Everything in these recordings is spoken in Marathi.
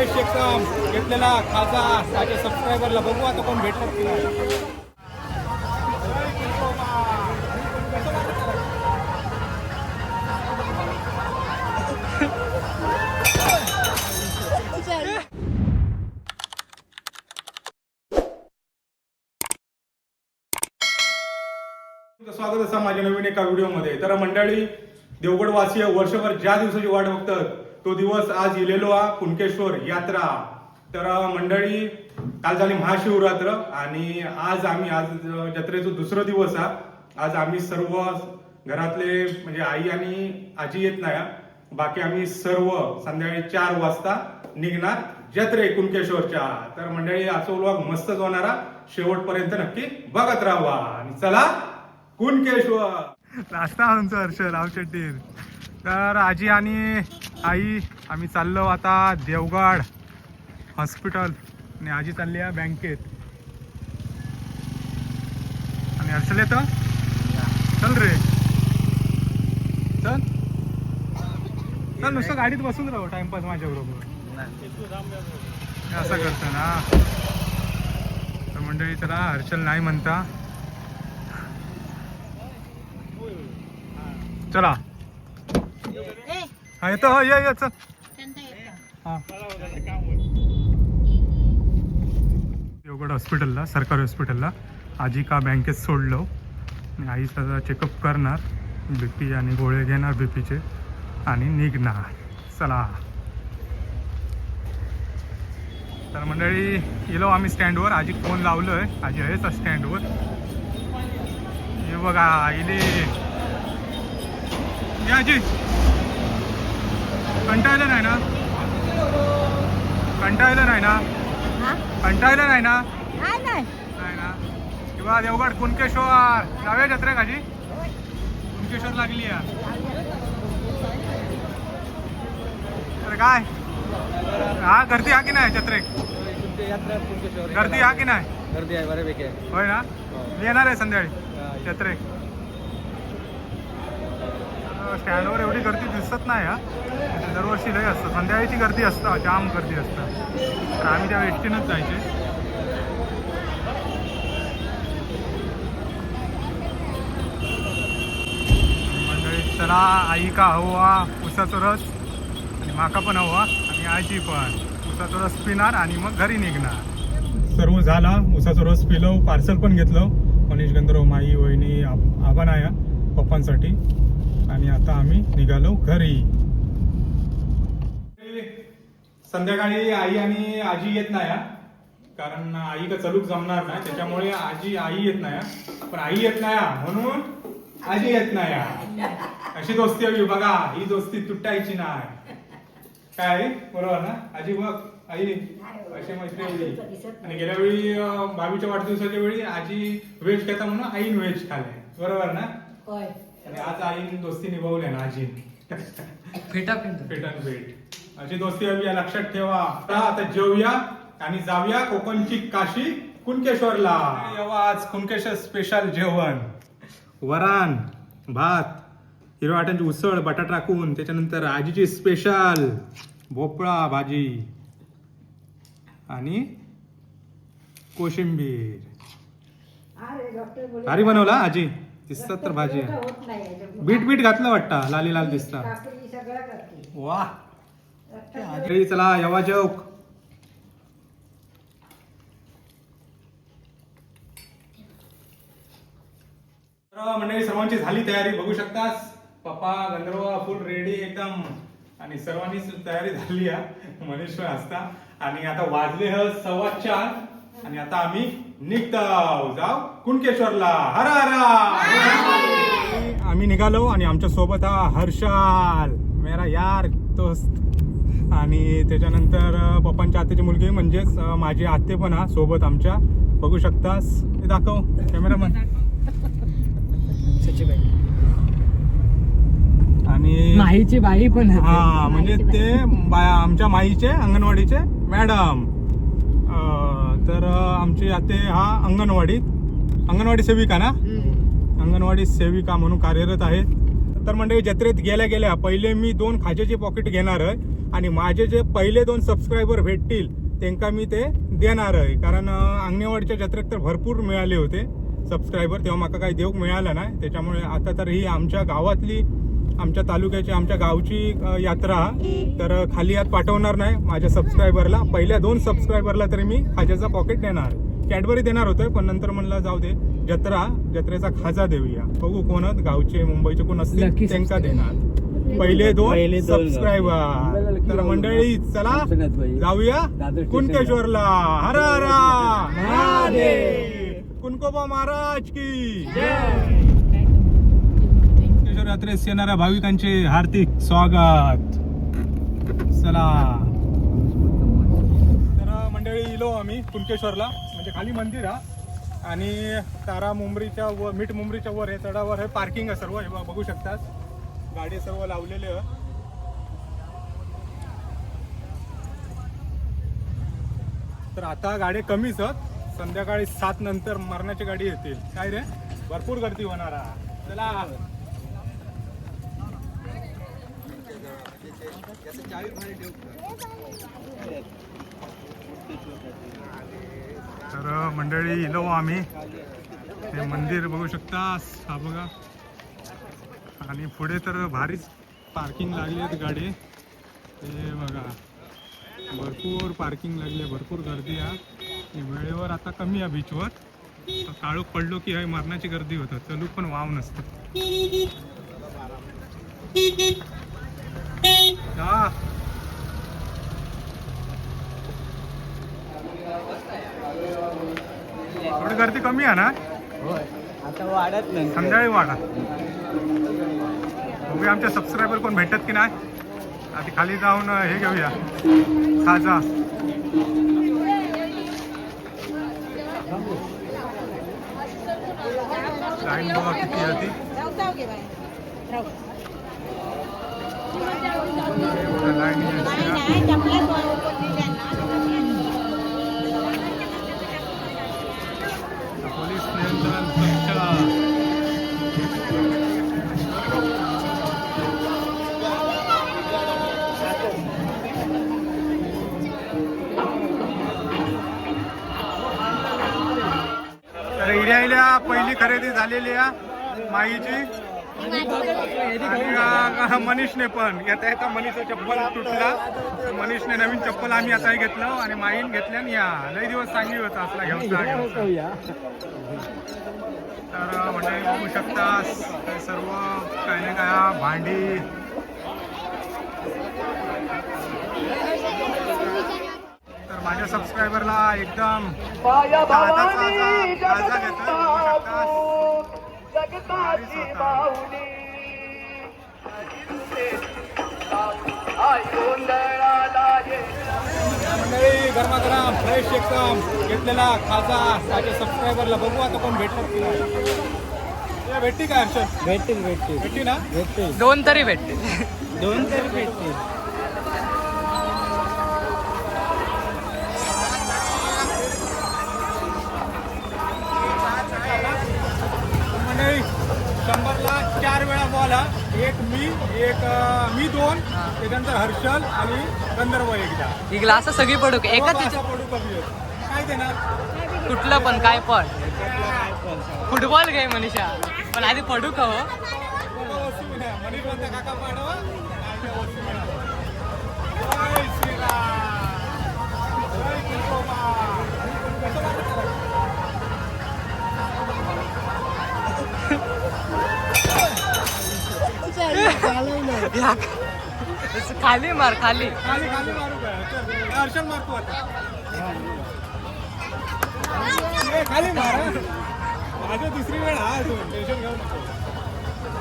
फ्रेश एकदम घेतलेला खासा माझ्या सबस्क्रायबरला बघू आता कोण भेटणार की नाही. स्वागत असा माझ्या नवीन एका व्हिडिओमध्ये. तर मंडळी देवगडवासीय वर्षभर ज्या दिवसाची वाट बघतात तो दिवस आज इलेलो हा कुणकेश्वर यात्रा. तर मंडळी काल झाली महाशिवरात्र आणि आज आम्ही आज जत्रेचा दुसरा दिवस हा आज आम्ही सर्व घरातले म्हणजे आई आणि आजी येत नाही बाकी आम्ही सर्व संध्याकाळी चार वाजता निघणार जत्रे कुणकेश्वरच्या तर मंडळी आजचा व्लॉग मस्तच होणारा शेवटपर्यंत नक्की बघत राहावा आणि चला कुणकेश्वर नाश्ता आमचं हर्ष रावशेट्टीर तर आजी आणि आई आम्ही चाललो आता देवगड हॉस्पिटल आणि आजी चालली आहे बँकेत. आणि हर्षल येतं? चल रे. चल. चल नुसतं गाडीत बसून राहू टाइमपास माझ्याबरोबर असं करतं ना. तर मंडळी त्याला हर्षल नाही म्हणता. चला. हा येतो हा ये ये चल. हा. देवगड हॉस्पिटलला सरकारी हॉस्पिटलला. आजी का बँकेत सोडलो. आणि आईचा चेकअप करणार. बी पी आणि गोळे घेणार बी पीचे आणि निघणार. चला. तर मंडळी गेलो आम्ही स्टँडवर. आजी फोन लावलोय. आजी आहेच स्टँडवर. हे बघा आईले या आजी. कंटाळलं नाही ना? कंटाळलं नाही ना? कंटाळलं नाही ना? नाही ना? किंवा देवगड कुणकेश्वर. जाऊया जत्रे काजी कुणकेश्वर लागली आहे तर काय? हा गर्दी हा की नाही जत्रेक गर्दी हा की नाही? गर्दी आहे बऱ्यापैकी आहे. होय ना? मी येणार आहे संध्याकाळी. जत्रेक स्टँडवर एवढी गर्दी दिसत नाही हा. दरवर्षी लय असतं. संध्याकाळची गर्दी असतं जाम गर्दी असतं. तर आम्ही त्या एसटीनंच जायचे. चला आई का हवा उसाचा रस आणि माका पण हवा आणि आईची पण. उसाचा रस पिणार आणि मग घरी निघणार. सर्व झाला उसाचा रस पिलो पार्सल पण घेतलं. मनीष गंधर्व माई वहिनी आब- आबा नाया पप्पांसाठी. आणि आता आम्ही निघालो घरी संध्याकाळी आई आणि आजी येत नाही. कारण आई का चलूक जमणार नाही त्याच्यामुळे आजी आई येत नाही. पण आई येत नाही. म्हणून आजी येत नाही. अशी दोस्ती हवी बघा ही दोस्ती तुटायची नाही काय बरोबर ना आजी बघ आई अशी मैत्री आणि गेल्या वेळी अं, भावीच्या वाढदिवसाच्या वेळी आजी व्हेज खाता म्हणून आईन व्हेज खाल्ले बरोबर ना होय आणि आज आईन दोस्ती निभावली ना आजी फेटा पेट अँड पेट अशी दोस्ती हवी आहे, लक्षात ठेवा. आता आता जेवूया आणि जाऊया कोकणची काशी कुणकेश्वरला. येवा आज कुणकेश्वर स्पेशल जेवण. वरण भात हिरव्या वाट्यांची उसळ बटाटा टाकून त्याच्यानंतर आजीची स्पेशल भोपळा भाजी आणि कोशिंबीर. अरे डॉक्टर बनवला आजी? दिसतात तर भाजी. बीट बीट घातलं वाटतं. लाली लाल दिसतात वा चला यवा तर मंडळी सर्वांची झाली तयारी. बघू शकतास पप्पा गंधर्व फुल रेडी एकदम. आणि सर्वांनीच तयारी झाली आहे मनीष असता. आणि आता वाजले ह सव्वा चार. आणि आता आम्ही निघतो जाऊ. कुणकेश्वरला. हर हर. आम्ही निघालो आणि आमच्यासोबत हा हर्षाल. मेरा यार दोस्त. आणि त्याच्यानंतर पप्पांच्या आत्याची मुलगी म्हणजेच माझी आत्ते पण हा सोबत आमच्या. बघू शकतास. हे दाखव कॅमेरामन. आणि माईची बाई पण. हा म्हणजे ते आमच्या माईचे अंगणवाडीचे मॅडम. तर आमची आते हा अंगणवाडीत अंगणवाडी सेविका ना? अंगणवाडी सेविका म्हणून कार्यरत आहेत तर म्हणजे जत्रेत गेल्या गेल्या पहिले मी दोन खाज्याचे पॉकेट घेणार आहे आणि माझे जे पहिले दोन सबस्क्रायबर भेटतील त्यांना मी ते देणार आहे. कारण अंगणेवाडीच्या जत्रेत तर भरपूर मिळाले होते सबस्क्रायबर तेव्हा माका काही देऊ मिळालं नाही. त्याच्यामुळे आता तर ही आमच्या गावातली आमच्या तालुक्याची आमच्या गावची यात्रा तर खाली हात पाठवणार नाही माझ्या सबस्क्रायबरला पहिल्या दोन सबस्क्रायबरला तरी मी खाज्याचा पॉकेट देणार. कॅडबरी देणार होतोय पण नंतर म्हणलं जाऊ दे. जत्रा जत्रेचा खाजा देऊया. बघू कोण आहेत, गावचे मुंबईचे कोण असतील त्यांका देणार. पहिले दोन सबस्क्रायबर तर मंडळी चला जाऊया कुणकेश्वरला. हर हर. महादेव. कुणकोबा महाराज की. कुणकेश्वर यात्रेस येणाऱ्या भाविकांचे हार्दिक स्वागत. चला. तर मंडळी इलो आम्ही कुणकेश्वरला म्हणजे खाली मंदिर हा. आणि तारा मुंबरीच्या व मीठ मुंबरीच्या वर हे चढावर हे पार्किंग आहे सर्व हे बघू शकतात गाडी सर्व लावलेले आहे. तर आता गाडी कमीच आहेत. संध्याकाळी सात नंतर मरणाची गाडी येतील. काय रे? भरपूर गर्दी होणार आहे. चला. तर मंडळी इलो आम्ही. हे मंदिर बघू शकता. हा बघा. आणि पुढे तर भारीच पार्किंग लागली आहेत गाडी. हे बघा. भरपूर पार्किंग लागली आहे. भरपूर गर्दी आहे. वेळेवर आता कमी आहे बीचवर तर काळोख पडलो की हे मरणाची गर्दी होतं चलू पण वाव नसतं. हा थोडी गर्दी कमी आहे ना? आता वाढत नाही. संध्याकाळी वाढा. बघूया आमचे सबस्क्रायबर कोण भेटत की नाही. आधी खाली जाऊन हे घेऊया. खाजा लाईन बघा किती आहे ती एवढं लाईन आहे. पोलीस नियंत्रण कक्ष तर हिऱ्याला पहिली खरेदी झालेली आहे माईची. मनीषने पण येता येता मनीषचा चप्पल तुटला. मनीषने नवीन चप्पल आम्ही आता घेतलं आणि माईन घेतल्या आणि या. लय दिवस सांगली होता असला घेऊन तर म्हणजे बघू शकता ते सर्व काही ना काय भांडी. तर माझ्या सबस्क्रायबरला एकदम ताजा ताजा ताजा बघू शकता भारीच होता. मंडळी गरमागरम फ्रेश एकदम. घेतलेला खाजा माझ्या सबस्क्रायबरला बघू आता कोण भेटत की भेटती काय हर्षद? भेटतील भेटतील. भेटती ना? भेटतील. दोन तरी भेटते दोन तरी भेटतील. मंडळी शंभरला चार वेळा बॉल हा एक मी एक अं, मी दोन त्याच्यानंतर हर्षल आणि गंधर्व एकदा ही ग्लास सगळी पडू का? एका बाबा, तिच्या असा पडू कमी होत. काय देणार कुठलं पण काय पण फुटबॉल घे मनीषा पण आधी पडू का हो बाबा, वस्तू नाही. मनीष म्हणते, काका पाडवा. का? असं खाली मार खाली खाली खाली मारू काय चल, हर्षल मारतो आता खाली मार. माझं दुसरी वेळ हा टेन्शन घेऊ नको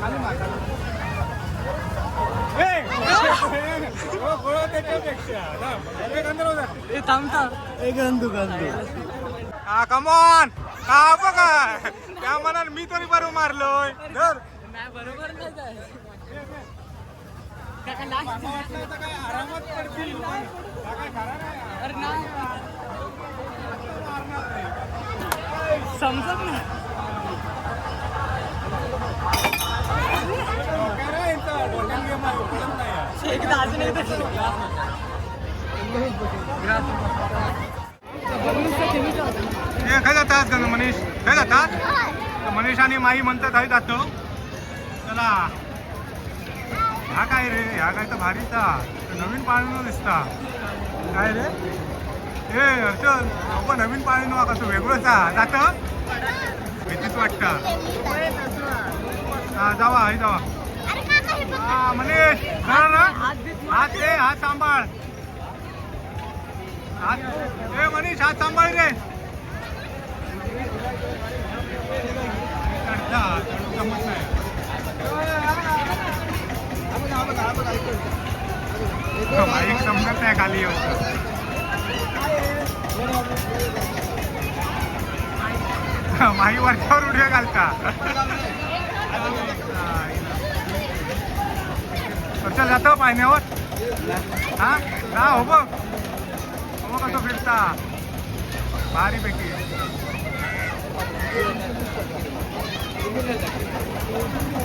खाली मार खाली मार. ए, हो, कमॉन हा बघा त्या मनात मी तरी बरं मारलोय बरोबर नाही समजत नाही. काय एकदा अजून एकदा काय जातात मनीष काय जातात मनीष आणि माई म्हणतात हय जातो चला हा काय रे? ह्या काय तर भारीचा तर नवीन पाळणं दिसता. काय रे? ए अर्चल बाबा नवीन पाळणं हा कसं वेगळंच हा जात? भीतीच वाटतं. हा जावा आई जावा. हा म्हणे खरं ना? हात रे हात सांभाळ. हात ए मनीष हात सांभाळ रे. चढता, चढू नाही. हो, बाईक समजत नाही खाली येऊ माई वरच्यावर उड्या घालता कसं जातं पाण्यावर हा ना हो बघ हो कसं फिरता भारी पैकी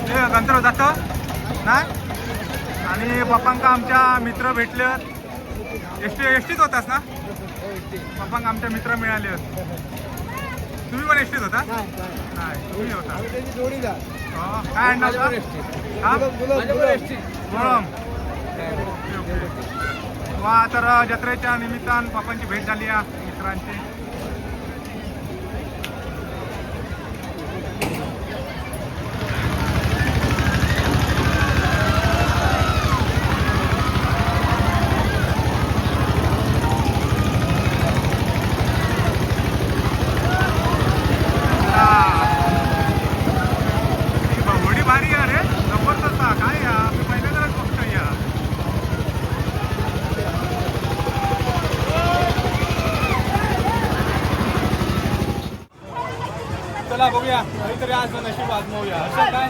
हे गंधर्व जातं नाही आणि पप्पांका आमच्या मित्र भेटले एस टी एस टीत होतास ना? पप्पांका आमच्या मित्र मिळाले होते. तुम्ही पण एस टीत होता? नाही तुम्ही होता. हो, काय? हा? मुळम. ओके. वा तर जत्रेच्या निमित्तानं पप्पांची भेट झाली या मित्रांची होडी भारी आहे रे जबरदस्त हा. काय या मी पहिल्यांदाच बघतोय या चला काहीतरी आज नशीब आजमावूया. असं काय?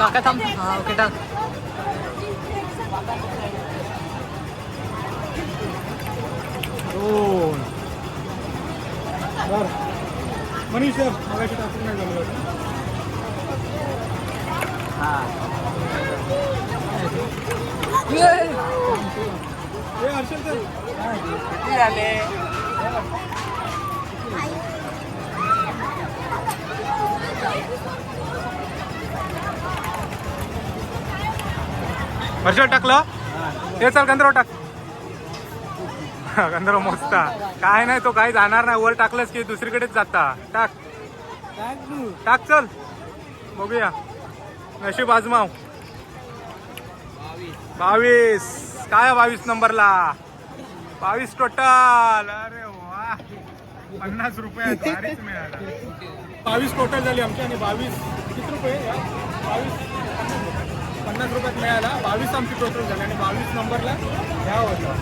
काका थांब. हा ओके टाक. दोन बर मनीष सर मगाशी टाकून नाही झालं. ए, हर्षल सर. वर्षात टाकलं? ते चल गंधर्व टाक. गंधर्व मोजता. काय नाही तो काही जाणार नाही. वर टाकलंच की दुसरीकडेच जाता. टाक. टाक चल. बघूया. नशीब आजमाव. बावीस. काय बावीस नंबरला? बावीस टोटल अरे वा. पन्नास रुपये मिळाला. बावीस टोटल झाली आमची आणि बावीस. किती रुपये? बावीस. पन्नास रुपयात मिळाला. बावीस आमची टोटल झाली आणि बावीस नंबरला ह्या होता.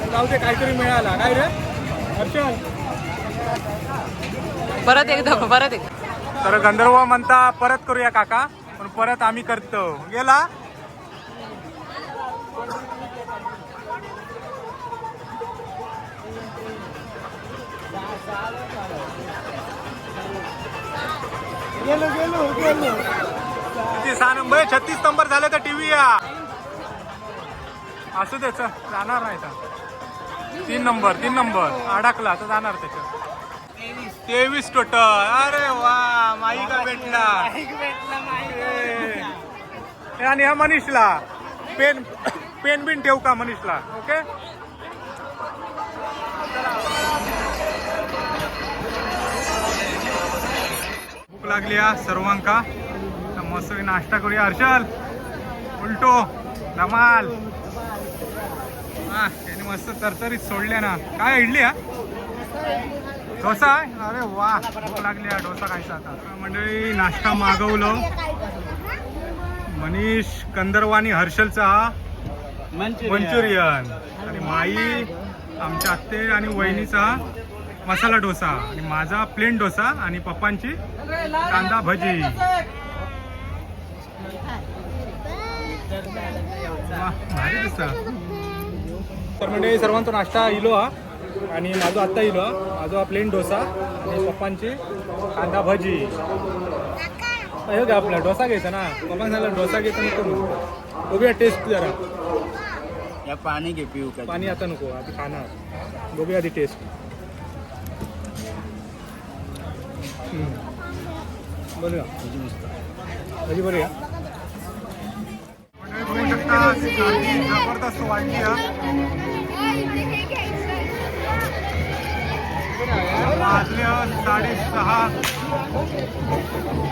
तर जाऊ दे काहीतरी मिळाला. काय रे? हर्षल. परत एकदा परत एकदा. तर गंधर्व म्हणता परत करूया काका पण परत आम्ही करतो. गेला? गेलो गेलो गेलो. छत्तीस सहा नंबर छत्तीस नंबर झाले तर टीव्ही या. असू दे जाणार नाही तर. तीन नंबर तीन नंबर. अडकला तर जाणार त्याच्यात तेवीस टोटल अरे वा माईका भेटला? आणि ह्या मनीषला. पेन पेन बिन ठेवू का मनीषला? ओके? भूक लागली हा सर्वांका. मस्त नाश्ता करूया. हर्षल उलटो धमाल. हा त्याने मस्त तरतरीत सोडल्या ना. काय इडली हा? डोसा आहे अरे वा भूक लागली हा डोसा खायचा आता. मंडळी नाश्ता मागवलं. मनीष कंदरवानी हर्षलचा हा मंचुरियन. आणि माई आमच्या आत्ते आणि वहिनीचा मसाला डोसा. आणि माझा प्लेन डोसा आणि पप्पांची कांदा भजी. भारी दिसतं. तर म्हणजे सर्वांचा नाश्ता इलो हा. आणि माझं आत्ता येईल हा. माझा प्लेन डोसा आणि पप्पांची कांदा भजी. हे घ्या आपला डोसा घ्यायचा ना. पप्पा झाला डोसा घ्यायचा नको. बघूया टेस्ट जरा. या पाणी घे पिऊ का? पाणी आता नको आधी खाणार. बघूया आधी टेस्ट बघूया. भजी बरी आहे बघू जबरदस्त वाढली वाजले साडेसहा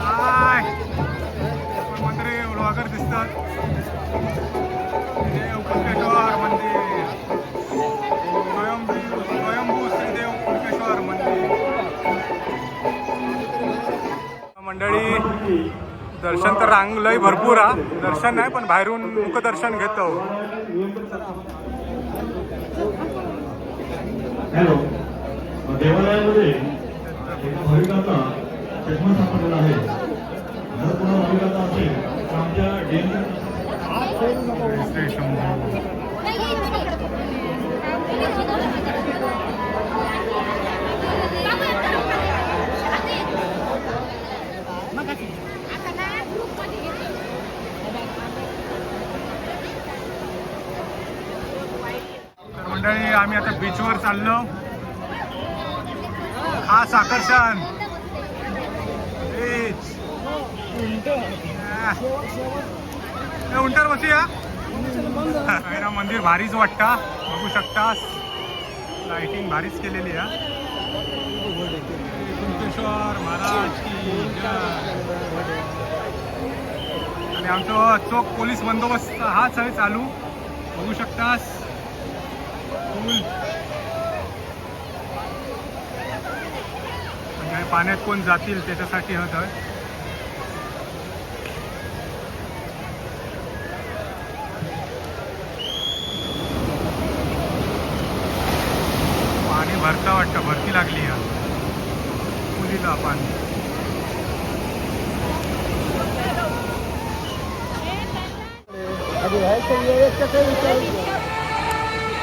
काय मंदिरे ब्लॉगर दिसतात देव कुलकेश्वर मंदिर स्वयंभू स्वयंभू श्रीदेव कुलकेश्वर मंदिर मंडळी दर्शन तर रांगलंय भरपूर हा. दर्शन नाही पण बाहेरून मुखदर्शन घेतो. हॅलो. देवालयामध्ये चष्मा सापडलेला आहे. जर कोणा असेल तर आमच्या मंडळी आम्ही आता बीचवर चाललो. खास आकर्षण. बीच उंटर बसी या. मंदिर भारीच वाटता. बघू शकतास. लाइटिंग भारीच केलेली आहे. कुंकेश्वर महाराज की जय. आणि आमचं चोख पोलीस बंदोबस्त हाच आहे चालू. बघू शकतास. म्हणजे पाण्यात कोण जातील त्याच्यासाठी हा तर पाणी भरता वाटतं भरती लागली या पुलीला पाणी.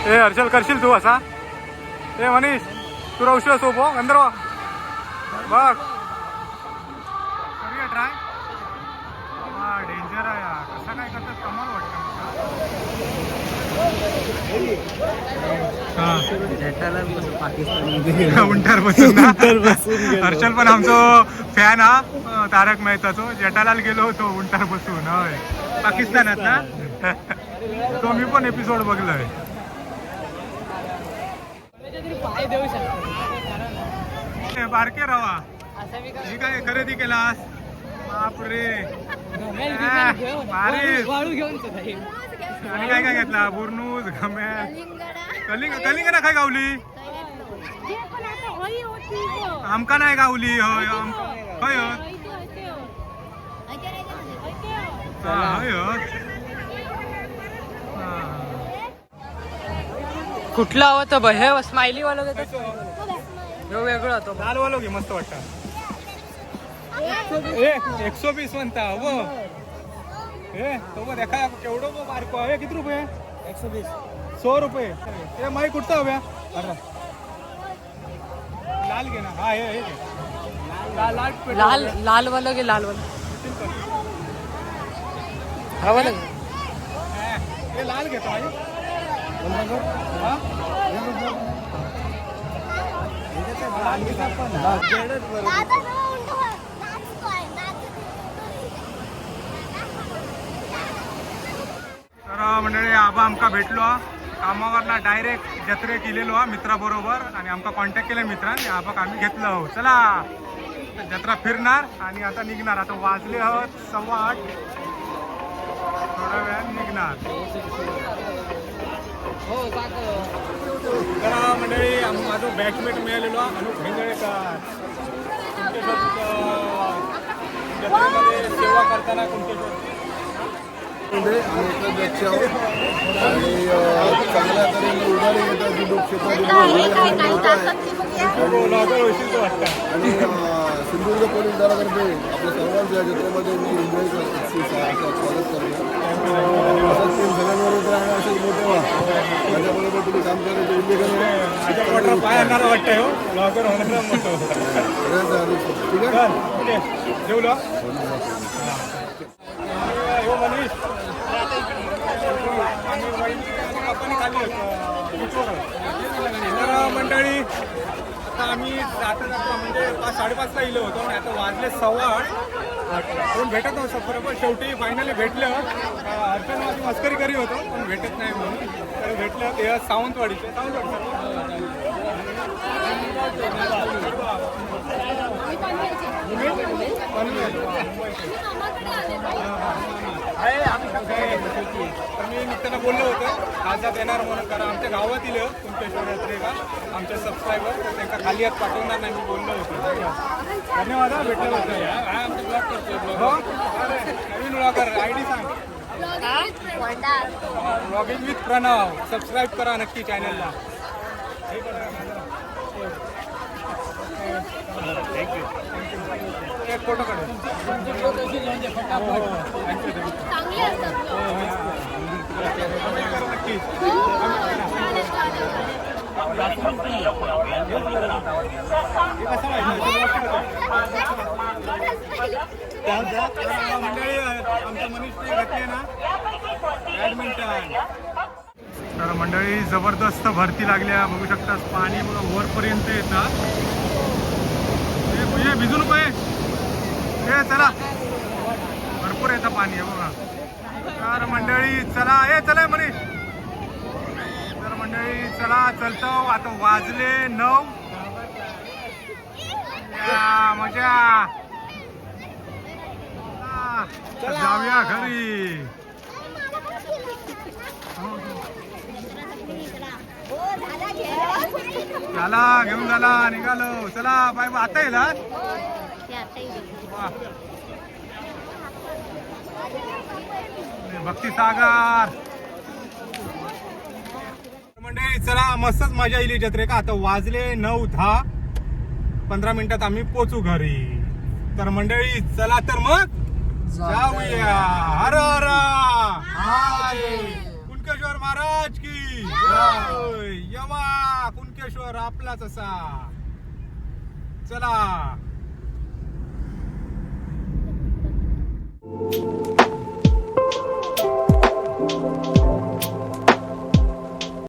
ए हर्षल करशील तू असा? ए मनीष तू राहू सोपो गंधर्व बघ. करूया ट्राय हा डेंजर आहे. कसं काय करतात कमाल वाटतं हा. पाकिस्तान उंटार बसून. हर्षल पण आमचो फॅन हा. तारक मेहताचो. जेठालाल गेलो होतो उंटार बसून. होय. पाकिस्तानात ना? तो मी पण एपिसोड बघलोय पाय देऊ शकतो ए, बारके रवा मी ही काय खरेदी केलास बापरे. आणि काय काय घेतला बुरनूज घमेल कलिंग कलिंग ना काय गावली आमका नाही गावली होय होय होय. हा. हा. कुठला हवं तर हे स्माइली वाला घेतो ह्यो वेगळं होतो लाल वालो घे मस्त वाटतं. ए एकशे वीस म्हणता हो. ए तो बघ देखा केवढो बघ बारको. हवे किती रुपये? एकशे वीस. सौ रुपये. ए माई कुठचा हव्या? लाल घे ना. हा हे हे लाल लाल पेट- लाल लाल वाला घे लाल वाला. हा वाला घे. ए, हे लाल घेतो आई. तर मंडळी आबा आमका भेटलो. हा. कामावरना डायरेक्ट जत्रेक इलेलो हा मित्राबरोबर आणि आमका कॉन्टॅक्ट केला मित्रान. आणि आबाक आम्ही घेतलो हो चला. जत्रा फिरणार आणि आता निघणार. आता वाजले आहोत सव्वा आठ. थोड्या वेळात निघणार तर मंडळी माझं बॅचमेट मिळालेलो अनुप हेंगळेकर जत्रेमध्ये सेवा करताना कुंकेश्वरची मध्ये एका बॅचचे आहोत आणि चांगल्या तऱ्हेने उडाली येतात आणि सिंधुदुर्ग पोलीस दलातर्फे आपल्या सर्वांच्या जत्रेमध्ये मी एन्जॉय करतो स्वागत करतो असंच टीम सगळ्यांबरोबर राहणं असेच मोठे व्हा माझ्याबरोबर तुम्ही काम करायचं माझ्या पाय आणणार वाटतंय हो लॉकर होणार मोठं सगळ्यांचं हो मनीष मंडळी आता आम्ही जाता जाता म्हणजे पाच साडेपाचला इलो होतो आणि आता वाजले सव्वा आठ. भेटत नव्हतं बरोबर. शेवटी फायनली भेटलं. अर्चन माझी मस्करी करी होतो पण भेटत नाही म्हणून. तर भेटलं ते सावंतवाडीचे. तर मी त्यांना बोललो होतं. खासदार येणार म्हणून कारण आमच्या गावातील कुंकेश्वर यात्रेला आमचे सबस्क्रायबर त्यांना खाली हात पाठवणार नाही मी बोललो होतो. धन्यवाद हा, भेटलं होतं आमचा ब्लॉग करतो नवीन ब्लॉगर आय डी सांग ब्लॉगिंग विथ प्रणव सबस्क्राईब करा नक्की चॅनलला थँक्यू एक फोटो हे मंडळी आमच्या मनीषने घातली ना बॅडमिंटन तर मंडळी जबरदस्त भरती लागल्या. बघू शकता पाणी बघा वरपर्यंत येतात. हे- हे भिजू नको हे हे चला. भरपूर येतं पाणी आहे बघा. तर मंडळी चला. ए चला मनीष तर मंडळी चला चलतो. आता वाजले नऊ. मजा. चला, जाऊया घरी. चला घेऊन झाला निघालो. चला बाय बाय. आता येईल भक्ती सागर. मंडळी चला मस्तच मजा येईल जत्रे का आता वाजले नऊ दहा. पंधरा मिनिटात आम्ही पोचू घरी. तर मंडळी चला तर मग जाऊया. हर हर. हाय. कुणकेश्वर महाराज की. यवा कुणकेश्वर आपलाच असा. चला. Thank you.